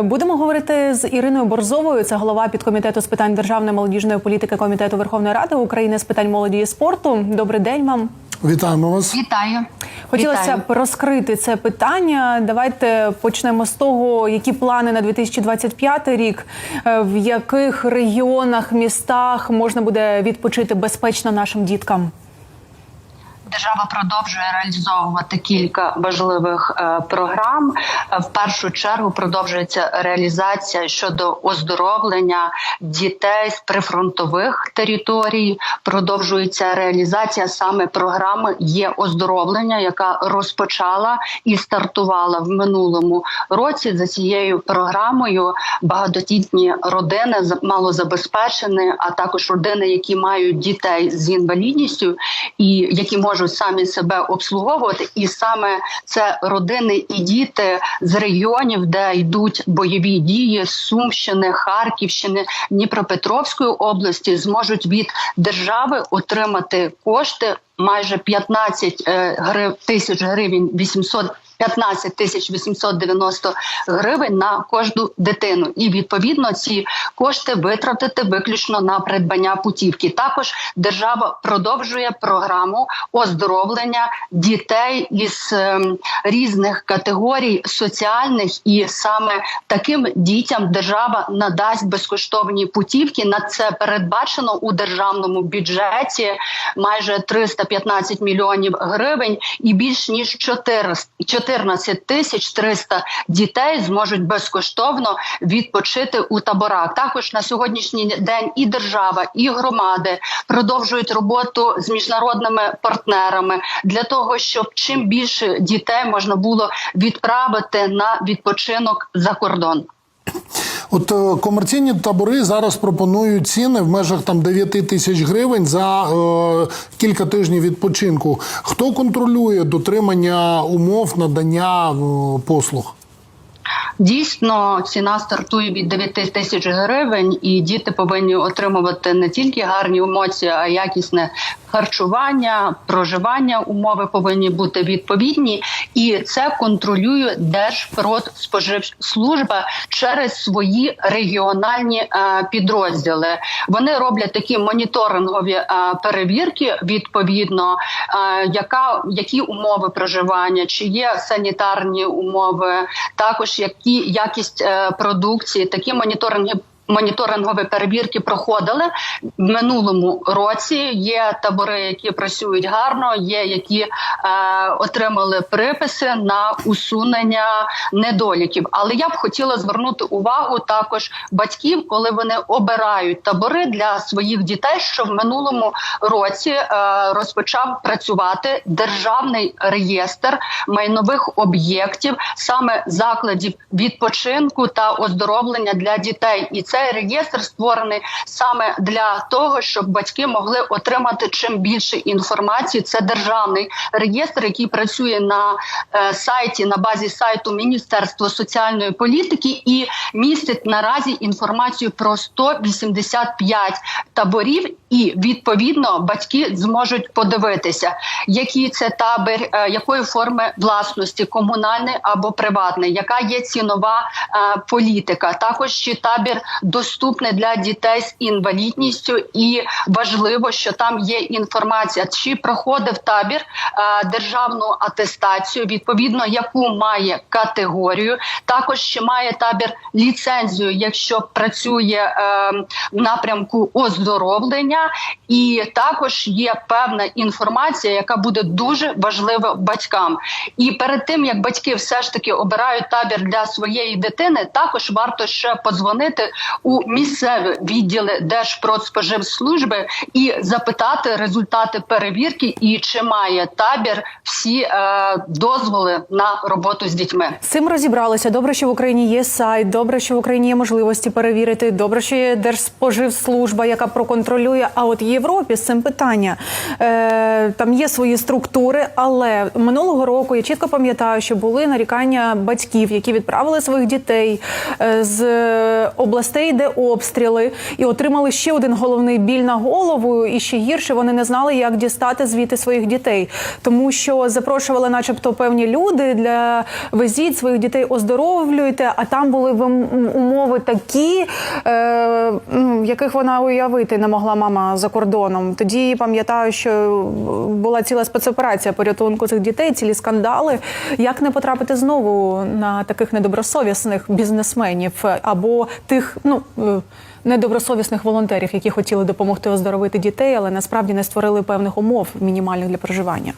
Будемо говорити з Іриною Борзовою. Це голова підкомітету з питань державної молодіжної політики комітету Верховної Ради України з питань молоді і спорту. Добрий день вам. Вітаємо вас. Вітаю. Хотілося Вітаю. б розкрити це питання. Давайте почнемо з того, які плани на 2025 рік, е, в яких регіонах, містах можна буде відпочити безпечно нашим діткам. Держава продовжує реалізовувати кілька важливих е, програм. Е, В першу чергу продовжується реалізація щодо оздоровлення дітей з прифронтових територій. Продовжується реалізація саме програми є оздоровлення, яка розпочала і стартувала в минулому році. За цією програмою багатодітні родини малозабезпечені, а також родини, які мають дітей з інвалідністю і які можуть самі себе обслуговувати, і саме це родини і діти з регіонів, де йдуть бойові дії з Сумщини, Харківщини, Дніпропетровської області, зможуть від держави отримати кошти майже 15 е, тисяч гривень 800 15 тисяч 890 гривень на кожну дитину, і відповідно ці кошти витратити виключно на придбання путівки. Також держава продовжує програму оздоровлення дітей із ем, різних категорій соціальних, і саме таким дітям держава надасть безкоштовні путівки. На це передбачено у державному бюджеті майже 315 мільйонів гривень, і більш ніж 400 14 тисяч 300 дітей зможуть безкоштовно відпочити у таборах. Також на сьогоднішній день і держава, і громади продовжують роботу з міжнародними партнерами для того, щоб чим більше дітей можна було відправити на відпочинок за кордон. От е, комерційні табори зараз пропонують ціни в межах там 9 тисяч гривень за е, кілька тижнів відпочинку. Хто контролює дотримання умов надання е, послуг? Дійсно, ціна стартує від 9 тисяч гривень, і діти повинні отримувати не тільки гарні емоції, а якісне харчування, проживання. Умови повинні бути відповідні, і це контролює Держпродспоживслужба через свої регіональні е, підрозділи. Вони роблять такі моніторингові е, перевірки відповідно, е, яка які умови проживання, чи є санітарні умови, також які якість продукції, такі моніторинги. Моніторингові перевірки проходили в минулому році. Є табори, які працюють гарно, є які е, отримали приписи на усунення недоліків. Але я б хотіла звернути увагу також батьків, коли вони обирають табори для своїх дітей, що в минулому році е, розпочав працювати державний реєстр майнових об'єктів, саме закладів відпочинку та оздоровлення для дітей, і цей реєстр створений саме для того, щоб батьки могли отримати чим більше інформації. Це державний реєстр, який працює на е, сайті на базі сайту Міністерства соціальної політики і містить наразі інформацію про 185 таборів. І відповідно батьки зможуть подивитися, який це табір, е, якої форми власності, комунальний або приватний, яка є цінова е, політика. Також чи табір доступний для дітей з інвалідністю, і важливо, що там є інформація, чи проходив табір е, державну атестацію, відповідно, яку має категорію. Також чи має табір ліцензію, якщо працює е, в напрямку оздоровлення, і також є певна інформація, яка буде дуже важлива батькам. І перед тим як батьки все ж таки обирають табір для своєї дитини, також варто ще подзвонити у місцеві відділи Держпродспоживслужби і запитати результати перевірки, і чи має табір всі е, дозволи на роботу з дітьми. З цим розібралися. Добре, що в Україні є сайт, добре, що в Україні є можливості перевірити. Добре, що є Держспоживслужба, яка проконтролює. А от Європі з цим питання е, там є свої структури, але минулого року я чітко пам'ятаю, що були нарікання батьків, які відправили своїх дітей е, з областей. Це йде обстріли, і отримали ще один головний біль на голову. І ще гірше вони не знали, як дістати звідти своїх дітей, тому що запрошували, начебто, певні люди для везіть своїх дітей, оздоровлюйте. А там були умови такі, е, ну, яких вона уявити не могла мама за кордоном. Тоді пам'ятаю, що була ціла спецоперація порятунку цих дітей, цілі скандали. Як не потрапити знову на таких недобросовісних бізнесменів або тих, ну. Е, Недобросовісних волонтерів, які хотіли допомогти оздоровити дітей, але насправді не створили певних умов мінімальних для проживання.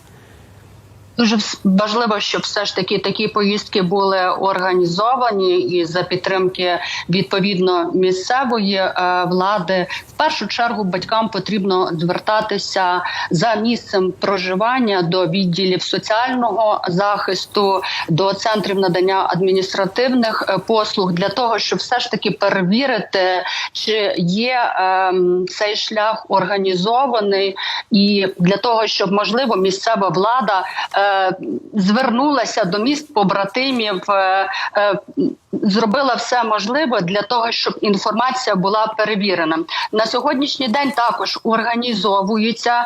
Дуже важливо, щоб все ж таки такі поїздки були організовані і за підтримки відповідно місцевої е, влади. В першу чергу батькам потрібно звертатися за місцем проживання до відділів соціального захисту, до центрів надання адміністративних е, послуг для того, щоб все ж таки перевірити, чи є ем, цей шлях організований, і для того, щоб можливо місцева влада е, звернулася до міст побратимів, е, е, зробила все можливе для того, щоб інформація була перевірена. На сьогоднішній день також організовуються е,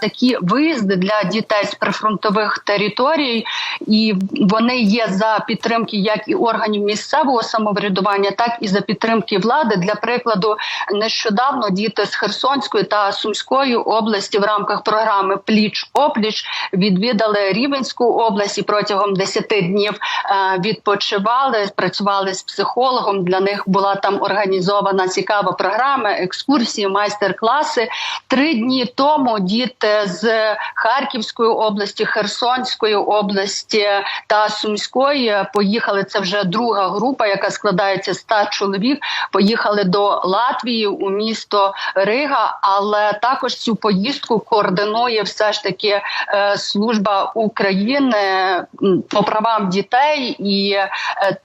такі виїзди для дітей з прифронтових територій, і вони є за підтримки як і органів місцевого самоврядування, так і за підтримки влади. Для прикладу, нещодавно діти з Херсонської та Сумської області в рамках програми Пліч опліч відвідали Рівенську область і протягом 10 днів е, відпочивали, працювали з психологом. Для них була там організована цікава програма, екскурсії, майстер-класи. Три дні тому діти з Харківської області, Херсонської області та Сумської поїхали. Це вже друга група, яка складається з 100 чоловік. Поїхали до Латвії у місто Рига, але також цю поїздку координує все ж таки е, служба України по правам дітей, і е,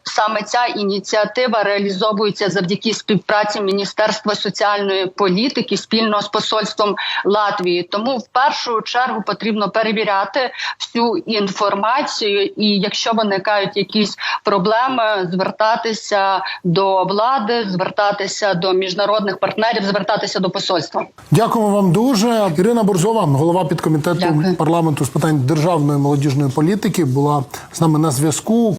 саме ця ініціатива реалізовується завдяки співпраці Міністерства соціальної політики спільно з посольством Латвії. Тому в першу чергу потрібно перевіряти всю інформацію, і якщо виникають якісь проблеми, звертатися до влади, звертатися до міжнародних партнерів, звертатися до посольства. Дякуємо вам дуже. Ірина Борзова, голова підкомітету Дякую. парламенту з питань державної молодіжної політики, була з нами на зв'язку.